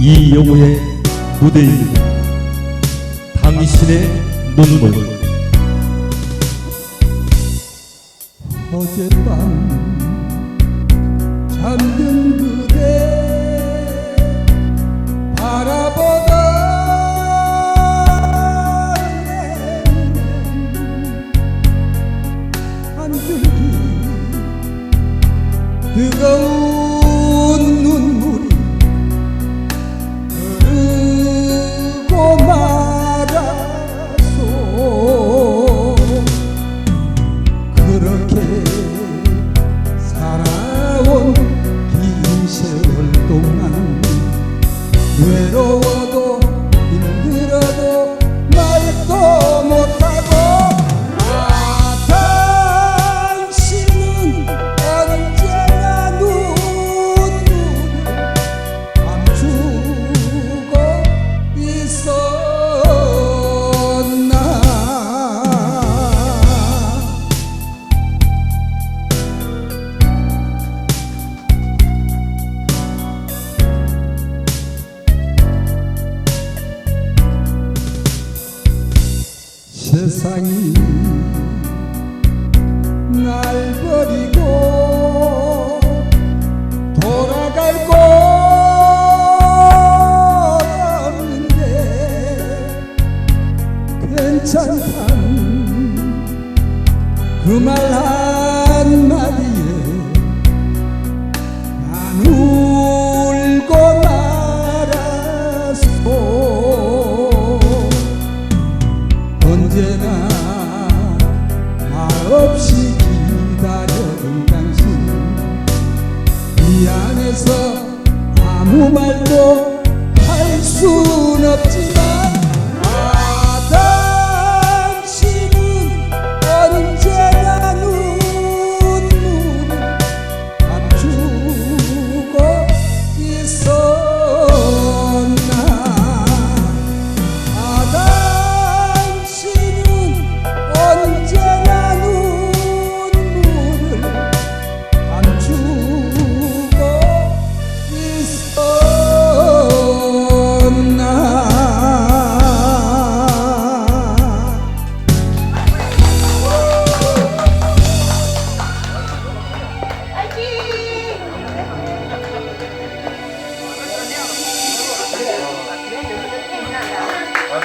이 영호의 무대입니다. 당신의 눈물 어젯밤 잠든 그대 바라보던 한 줄기 뜨거운 외로워 세상이 날 버리고 돌아갈 곳 없는데 괜찮단 그말 한마디 언제나 말없이 기다려준 당신. 미안해서 아무 말도 할 순 없지